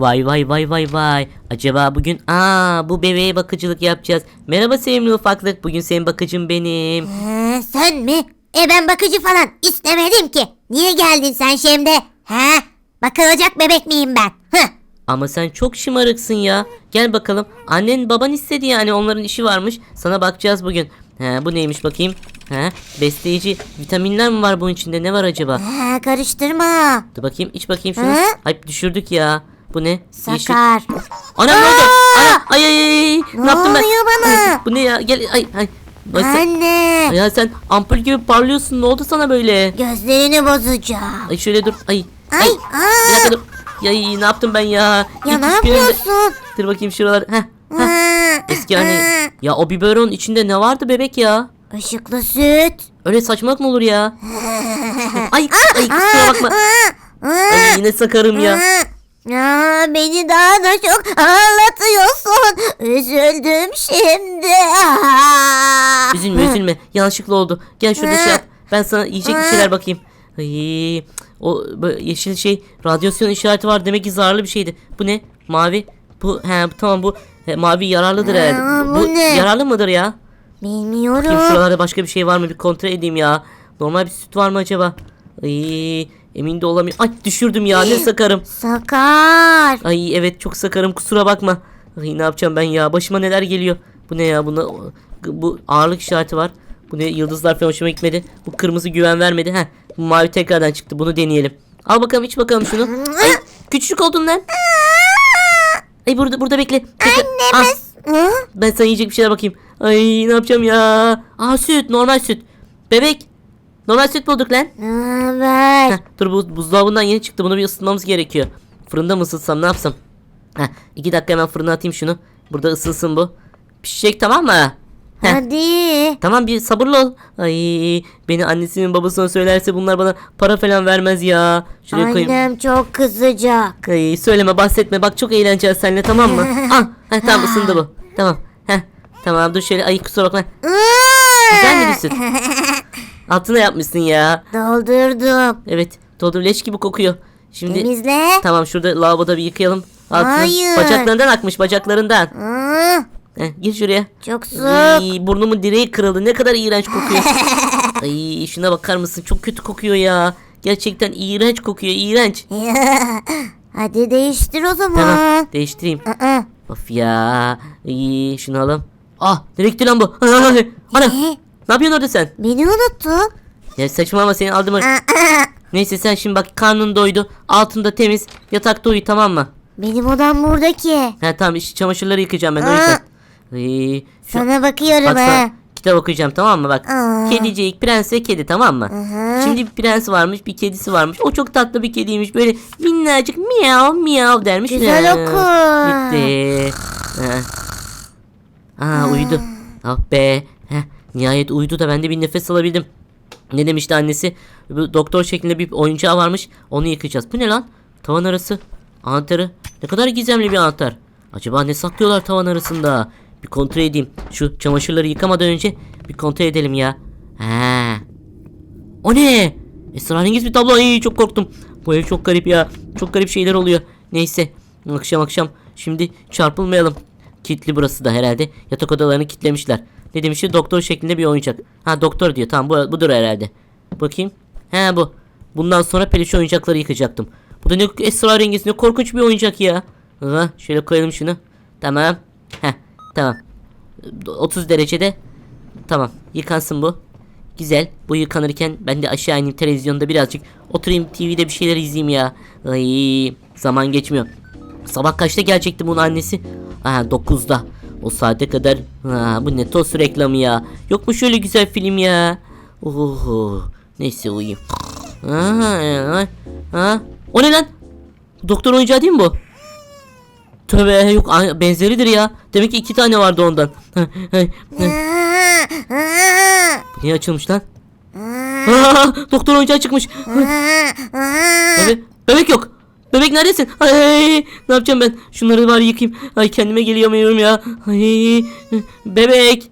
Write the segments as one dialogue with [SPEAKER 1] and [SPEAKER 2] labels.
[SPEAKER 1] Vay vay vay vay vay. Acaba bugün aa bu bebeğe bakıcılık yapacağız. Merhaba sevimli ufaklık. Bugün senin bakıcın benim.
[SPEAKER 2] Ha, sen mi? E ben bakıcı falan istemedim ki. Niye geldin sen şimdi? Ha? Bakılacak bebek miyim ben? Hıh.
[SPEAKER 1] Ama sen çok şımarıksın ya. Gel bakalım. Annen baban istedi yani onların işi varmış. Sana bakacağız bugün. He bu neymiş bakayım? He besleyici vitaminler mi var bunun içinde? Ne var acaba?
[SPEAKER 2] Ha, karıştırma.
[SPEAKER 1] Dur bakayım iç bakayım şunu.
[SPEAKER 2] Hı?
[SPEAKER 1] Ay düşürdük ya. Bu ne?
[SPEAKER 2] Sakar.
[SPEAKER 1] Ana ne oldu? Ana ay ay ay. ay. Ne,
[SPEAKER 2] Ne
[SPEAKER 1] yaptım ben?
[SPEAKER 2] bana?
[SPEAKER 1] Ay, bu ne ya? Gel ay ay. Ay, sen-
[SPEAKER 2] Anne.
[SPEAKER 1] Ya sen ampul gibi parlıyorsun. Ne oldu sana böyle?
[SPEAKER 2] Gözlerini bozacağım.
[SPEAKER 1] Ay şöyle dur. Ay.
[SPEAKER 2] Ay,
[SPEAKER 1] Bir
[SPEAKER 2] aa.
[SPEAKER 1] dakika dur. Ya ne yaptım ben ya?
[SPEAKER 2] Ya
[SPEAKER 1] İlk
[SPEAKER 2] ne yapıyorsun?
[SPEAKER 1] Dur bakayım şuralar. Heh.
[SPEAKER 2] Ha,
[SPEAKER 1] Eski anne.
[SPEAKER 2] ha.
[SPEAKER 1] Ya o biberon içinde ne vardı bebek ya?
[SPEAKER 2] Işıklı süt.
[SPEAKER 1] Öyle saçmalık mı olur ya? ay ay kusura bakma. Ay yine sakarım ya.
[SPEAKER 2] Aa. Ya beni daha da çok ağlatıyorsun. Üzüldüm şimdi. Aa.
[SPEAKER 1] Üzülme üzülme. Yanlışlıkla oldu. Gel şurada şey yap. Ben sana yiyecek bir şeyler bakayım. Ay, o yeşil şey radyasyon işareti var demek ki zararlı bir şeydi. Bu ne? Mavi. Bu he tamam bu he, mavi yararlıdır herhalde.
[SPEAKER 2] bu ne?
[SPEAKER 1] yararlı mıdır ya?
[SPEAKER 2] Bilmiyorum.
[SPEAKER 1] Bakayım şuralarda başka bir şey var mı bir kontrol edeyim ya. Normal bir süt var mı acaba? Ay, emin de olamıyorum. Ay düşürdüm ya ne sakarım.
[SPEAKER 2] Sakar.
[SPEAKER 1] Ay evet çok sakarım kusura bakma. Ay ne yapacağım ben ya başıma neler geliyor. Bu ne ya bunda bu ağırlık işareti var. Bu ne yıldızlar falan hoşuma gitmedi. Bu kırmızı güven vermedi. Heh bu mavi tekrardan çıktı bunu deneyelim. Al bakalım iç bakalım şunu. Ay küçük oldun lan. Ay burada burada bekle. Tekrar- Ah,
[SPEAKER 2] Hı?
[SPEAKER 1] ben sana yiyecek bir şeyler bakayım. Ay ne yapacağım ya. Aa süt normal süt. Bebek. Normal süt bulduk lan. Heh, dur bu buzdolabından yeni çıktı. Bunu bir ısıtmamız gerekiyor. Fırında mı ısıtsam ne yapsam? Heh, iki dakika hemen fırına atayım şunu. Burada ısınsın bu. Pişecek tamam mı? Heh,
[SPEAKER 2] Hadi.
[SPEAKER 1] Tamam bir sabırlı ol. Ay beni annesinin babasına söylerse bunlar bana para falan vermez ya. Şuraya koyayım.
[SPEAKER 2] Annem çok kızacak.
[SPEAKER 1] Ay söyleme bahsetme bak çok eğleneceğiz seninle tamam mı? ah, heh, tamam ısındı bu. Tamam. Heh, tamam dur şöyle ay kusura bakma. Güzel mi bir süt? Altına yapmışsın ya.
[SPEAKER 2] Doldurdum.
[SPEAKER 1] Evet doldur leş gibi kokuyor. Şimdi
[SPEAKER 2] Temizle.
[SPEAKER 1] Tamam şurada lavaboda bir yıkayalım. Altını.
[SPEAKER 2] Hayır.
[SPEAKER 1] Bacaklarından akmış bacaklarından.
[SPEAKER 2] Aa,
[SPEAKER 1] Heh, gir şuraya.
[SPEAKER 2] çok soğuk.
[SPEAKER 1] Ay, burnumun direği kırıldı. Ne kadar iğrenç kokuyor. Ay şuna bakar mısın? Çok kötü kokuyor ya. Gerçekten iğrenç kokuyor. iğrenç.
[SPEAKER 2] Hadi değiştir o zaman.
[SPEAKER 1] Tamam değiştireyim.
[SPEAKER 2] Aa,
[SPEAKER 1] Of ya. Ay, şunu alalım. Ah nereye gitti lan bu? Ana.
[SPEAKER 2] e,
[SPEAKER 1] Ne yapıyorsun orada sen?
[SPEAKER 2] beni unuttun.
[SPEAKER 1] Ya saçmalama seni aldım. Neyse sen şimdi bak karnın doydu. Altında temiz. Yatakta uyu tamam mı?
[SPEAKER 2] Benim odam buradaki.
[SPEAKER 1] Ha tamam işte çamaşırları yıkayacağım ben o yüzden. Ay, şu-
[SPEAKER 2] Sana bakıyorum
[SPEAKER 1] Bak
[SPEAKER 2] ha.
[SPEAKER 1] kitap okuyacağım tamam mı bak.
[SPEAKER 2] Aa.
[SPEAKER 1] Kedicik, prens ve kedi tamam mı?
[SPEAKER 2] Aha.
[SPEAKER 1] Şimdi bir prens varmış bir kedisi varmış. O çok tatlı bir kediymiş. Böyle minnacık miyav miyav dermiş.
[SPEAKER 2] Güzel
[SPEAKER 1] Ha,
[SPEAKER 2] oku.
[SPEAKER 1] Gitti. Ha. Aa uyudu. Ah be. Nihayet uyudu da ben de bir nefes alabildim. Ne demişti annesi? Bu doktor şeklinde bir oyuncağı varmış. Onu yıkayacağız. Bu ne lan? Tavan arası. Anahtarı. Ne kadar gizemli bir anahtar. Acaba ne saklıyorlar tavan arasında? Bir kontrol edeyim. Şu çamaşırları yıkamadan önce bir kontrol edelim ya. Ha. O ne? Esrarengiz bir tablo. Ay çok korktum. Bu ev çok garip ya. Çok garip şeyler oluyor. Neyse. Akşam akşam. Şimdi çarpılmayalım. Kitli burası da herhalde. Yatak odalarını kitlemişler. Ne demişti? Doktor şeklinde bir oyuncak. Ha doktor diyor. Tamam bu, budur herhalde. Bakayım. He bu. Bundan sonra peluş oyuncakları yıkacaktım. Bu da ne esrarengiz ne korkunç bir oyuncak ya. Ha, şöyle koyalım şunu. Tamam. Heh tamam. 30 derecede. Tamam yıkansın bu. Güzel. Bu yıkanırken ben de aşağı ineyim televizyonda birazcık oturayım TV'de bir şeyler izleyeyim ya. Ay zaman geçmiyor. Sabah kaçta gelecekti bunun annesi? Ha 9'da. O saate kadar. Ha, bu ne tost reklamı ya. Yok mu şöyle güzel film ya? Oho. Neyse uyuyayım. Ha, ha. O ne lan? Doktor oyuncağı değil mi bu? Tövbe yok benzeridir ya. Demek ki iki tane vardı ondan.
[SPEAKER 2] Aa,
[SPEAKER 1] Niye açılmış lan?
[SPEAKER 2] aa,
[SPEAKER 1] doktor oyuncağı çıkmış. Bebek, bebek yok. Bebek neredesin? Ay, ne yapacağım ben? Şunları bari yıkayayım. Ay kendime gelemiyorum ya. Ay, bebek.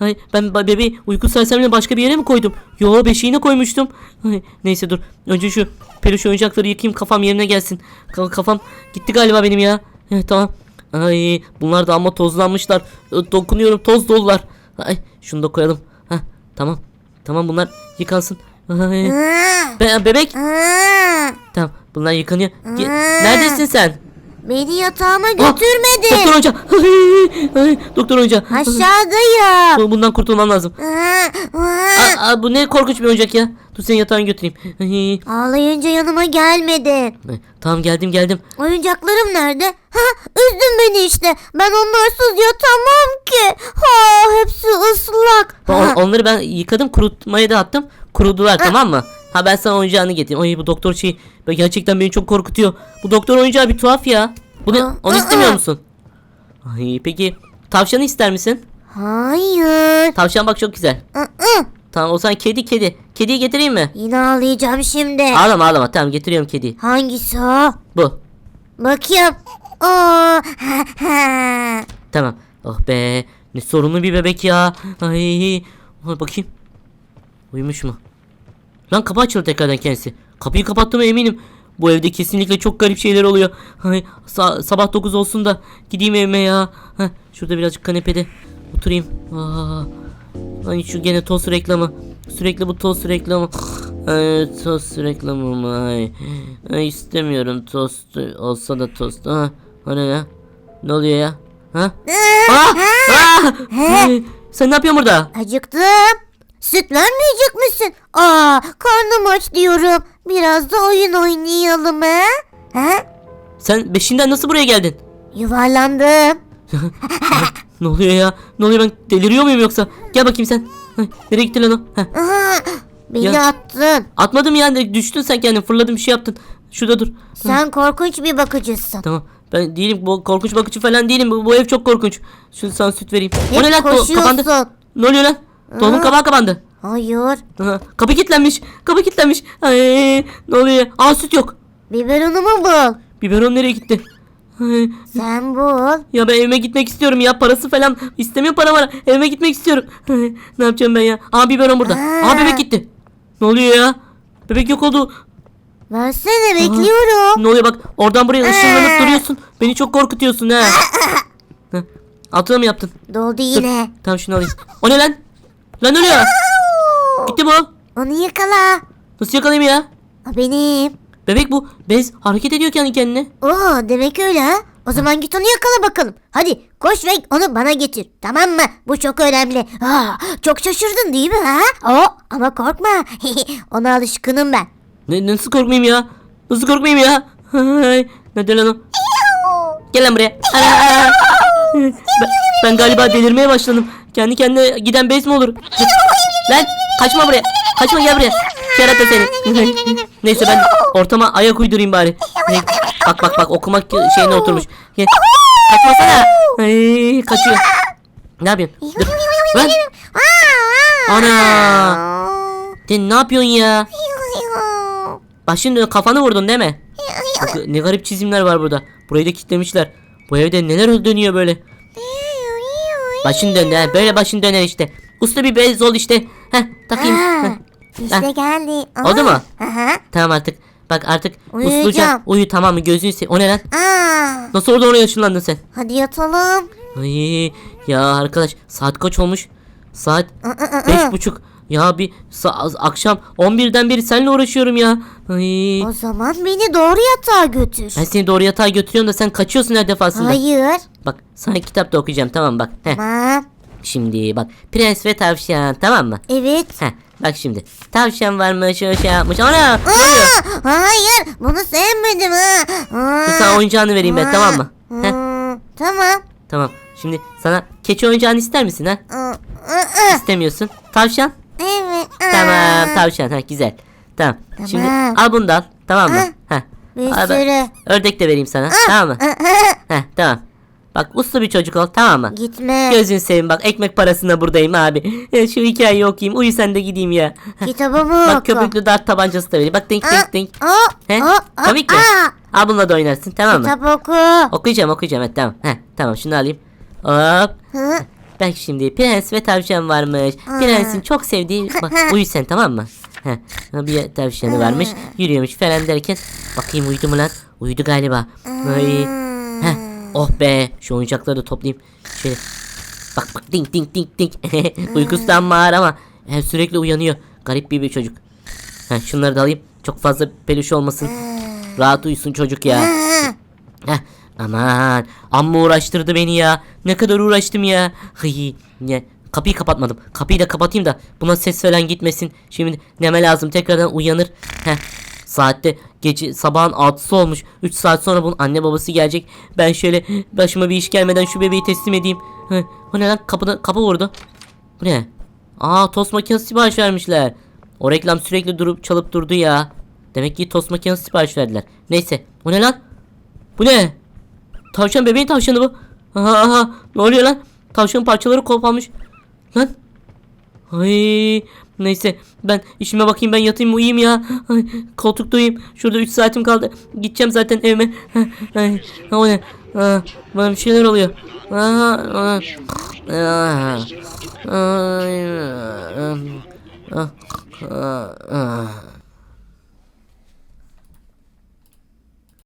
[SPEAKER 1] Ay, ben bebeği uyku sersemle başka bir yere mi koydum? Yo beşiğine koymuştum. Ay, neyse dur. Önce şu peluş oyuncakları yıkayayım kafam yerine gelsin. Ka- kafam gitti galiba benim ya. Evet tamam. Ay bunlar da ama tozlanmışlar. Dokunuyorum toz dolular. Ay şunu da koyalım. Heh, tamam. Tamam bunlar yıkansın. Ay, be- bebek. Tamam bunlar yıkanıyor. Ge-. Neredesin sen?
[SPEAKER 2] Beni yatağıma
[SPEAKER 1] Ah,
[SPEAKER 2] götürmedin.
[SPEAKER 1] Doktor hoca. Doktor hoca.
[SPEAKER 2] Aşağıdayım.
[SPEAKER 1] Bu- Bundan kurtulmam lazım.
[SPEAKER 2] Aa, aa.
[SPEAKER 1] Bu ne korkunç bir oyuncak ya. Dur seni yatağına götüreyim. Ay,
[SPEAKER 2] Ağlayınca yanıma gelmedin.
[SPEAKER 1] tamam geldim geldim.
[SPEAKER 2] Oyuncaklarım nerede? Ha, üzdün beni işte. Ben onlarsız yatamam ki. Ha, hepsi ıslak.
[SPEAKER 1] On- onları ben yıkadım kurutmaya da attım. Kurudular tamam mı? Ha ben sana oyuncağını getireyim. Ay bu doktor şey gerçekten beni çok korkutuyor. Bu doktor oyuncağı bir tuhaf ya. Bunu onu istemiyor musun? Ay peki tavşanı ister misin?
[SPEAKER 2] Hayır.
[SPEAKER 1] Tavşan bak çok güzel. Tamam o zaman kedi kedi. Kediyi getireyim mi?
[SPEAKER 2] Yine ağlayacağım şimdi.
[SPEAKER 1] Ağlama ağlama tamam getiriyorum kediyi.
[SPEAKER 2] Hangisi o?
[SPEAKER 1] Bu.
[SPEAKER 2] Bakayım. Oo.
[SPEAKER 1] Tamam. Oh be. Ne sorunlu bir bebek ya. Ay, bakayım. Uyumuş mu? Lan kapı açıldı tekrardan kendisi. Kapıyı kapattığıma eminim. Bu evde kesinlikle çok garip şeyler oluyor. Ay, sa- sabah 9 olsun da gideyim evime ya. Heh, şurada birazcık kanepede oturayım. Aa, ay şu gene tost reklamı. Sürekli bu tost reklamı. Ay, tost reklamı mı? Ay. Ay, istemiyorum tost. Olsa da tost. Ha, ne ya? Ne oluyor ya? Ha? Aa! Aa! Ay, Sen ne yapıyorsun burada?
[SPEAKER 2] Acıktım. Süt vermeyecek misin? Aa, karnım aç diyorum. Biraz da oyun oynayalım ha? Ha?
[SPEAKER 1] Sen beşinden nasıl buraya geldin?
[SPEAKER 2] Yuvarlandım.
[SPEAKER 1] Ne oluyor ya? Ne oluyor ben deliriyor muyum yoksa? Gel bakayım sen. Ay, nereye gitti lan o? Heh,
[SPEAKER 2] Aha, beni
[SPEAKER 1] Ya.
[SPEAKER 2] attın.
[SPEAKER 1] Atmadım ya de- düştün sen kendin fırladın bir şey yaptın. Şurada dur.
[SPEAKER 2] Sen korkunç bir bakıcısın.
[SPEAKER 1] Tamam. Ben değilim bu korkunç bakıcı falan değilim. Bu, bu ev çok korkunç. Şunu sana süt vereyim. o
[SPEAKER 2] Hep
[SPEAKER 1] ne lan? Do- kapandı.
[SPEAKER 2] koşuyorsun.
[SPEAKER 1] Ne oluyor lan? Dolabın kapağı kapandı.
[SPEAKER 2] Hayır.
[SPEAKER 1] Aha, kapı kilitlenmiş. Kapı kilitlenmiş. Ay, ne oluyor? Aa süt yok.
[SPEAKER 2] Biberonumu bul.
[SPEAKER 1] Biberon nereye gitti? Ay,
[SPEAKER 2] Sen bul.
[SPEAKER 1] Ya ben evime gitmek istiyorum ya parası falan istemiyorum para var evime gitmek istiyorum. ne yapacağım ben ya? Aa biberon burada. Aa bebek gitti. Ne oluyor ya? Bebek yok oldu.
[SPEAKER 2] Versene bekliyorum.
[SPEAKER 1] Ne oluyor bak oradan buraya ışınlanıp duruyorsun. Beni çok korkutuyorsun ha. Heh, Altına mı yaptın?
[SPEAKER 2] Doldu yine.
[SPEAKER 1] Tamam şunu alayım. O ne lan? Lan ne oluyor? Gitti bu.
[SPEAKER 2] Onu yakala.
[SPEAKER 1] Nasıl yakalayayım ya?
[SPEAKER 2] O benim.
[SPEAKER 1] Bebek bu. Bez hareket ediyor kendi kendine.
[SPEAKER 2] Oo demek öyle ha. O zaman git onu yakala bakalım. Hadi koş ve onu bana getir. Tamam mı? Bu çok önemli. Aa, çok şaşırdın değil mi ha? Oo, ama korkma. Ona alışkınım ben.
[SPEAKER 1] Ne, nasıl korkmayayım ya? Nasıl korkmayayım ya? Nerede lan o? Gel lan buraya. Ana! ben, ben galiba delirmeye başladım. Kendi kendine giden bez mi olur? lan kaçma buraya. Kaçma gel buraya. Kerata seni. Neyse ben ortama ayak uydurayım bari. Bak bak bak okumak şeyine oturmuş. Kaçmasana. Ay, kaçıyor. Ne yapıyorsun? Ana. Sen ne yapıyorsun ya? Başın dönüyor kafanı vurdun değil mi? Bak, ne garip çizimler var burada. Burayı da kilitlemişler. Bu evde neler dönüyor böyle. Başın döndü ha. Böyle başın döner işte. Usta bir bez ol işte. Heh takayım.
[SPEAKER 2] Ha,
[SPEAKER 1] Heh.
[SPEAKER 2] işte geldi.
[SPEAKER 1] Oldu mu?
[SPEAKER 2] Aha.
[SPEAKER 1] Tamam artık. Bak artık
[SPEAKER 2] Uyuyacağım.
[SPEAKER 1] usluca uyu tamam mı gözünü se- O ne lan?
[SPEAKER 2] Aa,
[SPEAKER 1] Nasıl orada oraya ışınlandın sen?
[SPEAKER 2] hadi yatalım.
[SPEAKER 1] Ay ya arkadaş saat kaç olmuş? Saat
[SPEAKER 2] Aa, aa, aa.
[SPEAKER 1] beş buçuk. Ya bir akşam 11'den beri seninle uğraşıyorum ya. Ay.
[SPEAKER 2] O zaman beni doğru yatağa götür.
[SPEAKER 1] Ben seni doğru yatağa götürüyorum da sen kaçıyorsun her defasında.
[SPEAKER 2] Hayır.
[SPEAKER 1] Bak sana kitap da okuyacağım tamam bak. Heh,
[SPEAKER 2] Tamam.
[SPEAKER 1] şimdi bak Prens ve Tavşan tamam mı?
[SPEAKER 2] Evet.
[SPEAKER 1] Heh, bak şimdi. Tavşan varmış şey yapmış. Ana?
[SPEAKER 2] Aa, hayır. Bunu sevmedim ha. Aa.
[SPEAKER 1] Sana oyuncağını vereyim ben tamam mı? Heh,
[SPEAKER 2] tamam.
[SPEAKER 1] tamam. Şimdi sana keçi oyuncağını ister misin ha? İstemiyorsun. Tavşan?
[SPEAKER 2] Evet. aa.
[SPEAKER 1] Tamam tavşan ha güzel. Tamam. Şimdi
[SPEAKER 2] Tamam.
[SPEAKER 1] al bunu da al. Tamam mı? Heh.
[SPEAKER 2] Bir
[SPEAKER 1] Al
[SPEAKER 2] sürü.
[SPEAKER 1] Ördek de vereyim sana. Tamam mı?
[SPEAKER 2] Aa, aa.
[SPEAKER 1] Heh tamam. Bak uslu bir çocuk ol tamam mı?
[SPEAKER 2] Gitme.
[SPEAKER 1] Gözün seveyim bak ekmek parasına buradayım abi. Şu hikayeyi okuyayım uyu sen de gideyim ya.
[SPEAKER 2] Kitabımı
[SPEAKER 1] Bak
[SPEAKER 2] oku.
[SPEAKER 1] köpüklü dart tabancası da vereyim. Bak dink dink.
[SPEAKER 2] Aa,
[SPEAKER 1] He?
[SPEAKER 2] aa, aa,
[SPEAKER 1] Komik mi?
[SPEAKER 2] aa.
[SPEAKER 1] Al bununla da oynarsın tamam mı?
[SPEAKER 2] Kitap oku.
[SPEAKER 1] Okuyacağım okuyacağım evet tamam. Heh, tamam şunu alayım. Hop.
[SPEAKER 2] Hı?
[SPEAKER 1] Bak şimdi prens ve tavşan varmış. Prensin çok sevdiği bak uyu sen tamam mı? Heh, bir tavşanı varmış. Yürüyormuş falan derken bakayım uyudu mu lan? Uyudu galiba. Ay. Heh, oh be şu oyuncakları da toplayayım. Şöyle bak bak ding ding ding ding. Uykusundan bağır ama he, sürekli uyanıyor. Garip bir, bir çocuk. Heh, şunları da alayım. Çok fazla peluş olmasın. Rahat uyusun çocuk ya. Heh, aman amma uğraştırdı beni ya. Ne kadar uğraştım ya. Hıy, ne? Kapıyı kapatmadım. Kapıyı da kapatayım da buna ses falan gitmesin. Şimdi neme lazım tekrardan uyanır. Heh. Saatte gece sabahın 6'sı olmuş. 3 saat sonra bunun anne babası gelecek. Ben şöyle başıma bir iş gelmeden şu bebeği teslim edeyim. Hı, o ne lan kapıda kapı vurdu. Bu ne? Aa tost makinesi sipariş vermişler. O reklam sürekli durup çalıp durdu ya. Demek ki tost makinesi sipariş verdiler. Neyse. Bu ne lan? Bu ne? Tavşan bebeğin tavşanı bu. Aha, aha. Ne oluyor lan? Tavşanın parçaları koparmış. Lan. Ay. Neyse ben işime bakayım ben yatayım uyuyayım ya. Ay, koltukta uyuyayım. Şurada 3 saatim kaldı. Gideceğim zaten evime. Ay, o ne? Aa, bana bir şeyler oluyor. Aa, aa, aa, aa, aa, aa, aa.